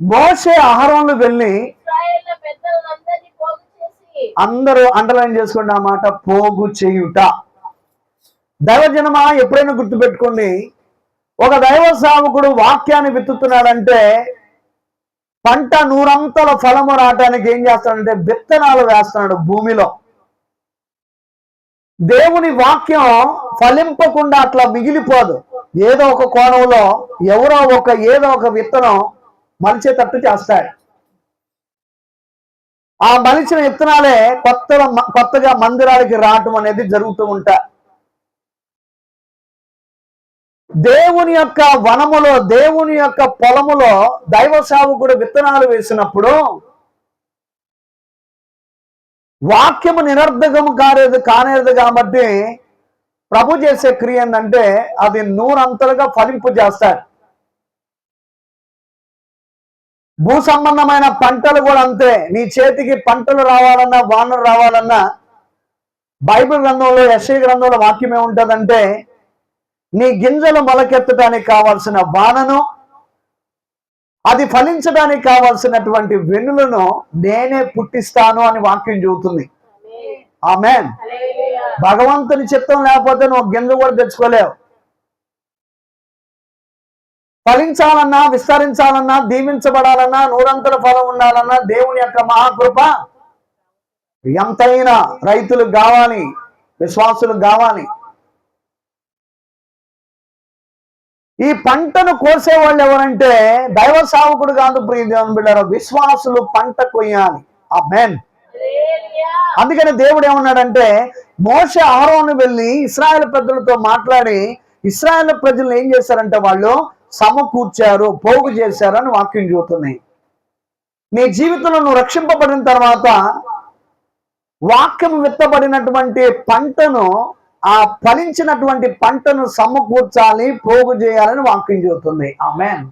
మోసే ఆహారంలో వెళ్ళి అందరూ అండర్లైన్ చేసుకోండి ఆ మాట పోగు చేయుట. దైవజనమా ఎప్పుడైనా గుర్తుపెట్టుకోండి. ఒక దైవ సేవకుడు వాక్యాన్ని విత్తుతున్నాడంటే పంట నూరంతల ఫలము రావటానికి ఏం చేస్తాడంటే విత్తనాలు వేస్తున్నాడు భూమిలో. దేవుని వాక్యం ఫలింపకుండా అట్లా మిగిలిపోదు. ఏదో ఒక కోణంలో ఎవరో ఒక ఏదో ఒక విత్తనం మలిచేటట్టు చేస్తాడు ఆ మలిచిన విత్తనాలే కొత్త కొత్తగా మందిరాలకి రావటం అనేది జరుగుతూ ఉంటా దేవుని యొక్క వనములో దేవుని యొక్క పొలములో దైవ సావుకుడు విత్తనాలు వేసినప్పుడు వాక్యము నిరర్ధకము కాలేదు కానేది కాబట్టి ప్రభు చేసే క్రియ ఏంటంటే అది నూరంతలుగా ఫలింపు చేస్తాడు భూ సంబంధమైన పంటలు కూడా అంతే. నీ చేతికి పంటలు రావాలన్నా వానలు రావాలన్నా బైబిల్ గ్రంథంలో యశయ గ్రంథంలో వాక్యం ఏముంటుందంటే నీ గింజలు మొలకెత్తడానికి కావాల్సిన వానను అది ఫలించడానికి కావాల్సినటువంటి వెన్నులను నేనే పుట్టిస్తాను అని వాక్యం చెబుతుంది. ఆమెన్. భగవంతుని చిత్తం లేకపోతే నువ్వు గింజ కూడా తెచ్చుకోలేవు. ఫలించాలన్నా విస్తరించాలన్నా దీవించబడాలన్నా నూరంతల ఫలం ఉండాలన్నా దేవుని యొక్క మహాకృప ఎంతైనా రైతులకు కావాలి విశ్వాసులకు కావాలి. ఈ పంటను కోసే వాళ్ళు ఎవరంటే దైవ సావకుడు కాదు ప్రియ దేవుని బిడ్డారు విశ్వాసులు పంట కొయ్యాలి. ఆ మెన్ అందుకని దేవుడు ఏమన్నాడంటే మోస ఆరోను వెళ్ళి ఇస్రాయల్ పెద్దలతో మాట్లాడి ఇస్రాయల్ ప్రజలు ఏం చేశారంటే వాళ్ళు సమకూర్చారు పోగు చేశారు అని వాక్యం చెబుతుంది. నీ జీవితంలో నువ్వు రక్షింపబడిన తర్వాత వాక్యం విత్తబడినటువంటి పంటను ఆ ఫలించినటువంటి పంటను సమకూర్చాలి పోగు చేయాలని వాక్యం చెబుతుంది. ఆమెన్.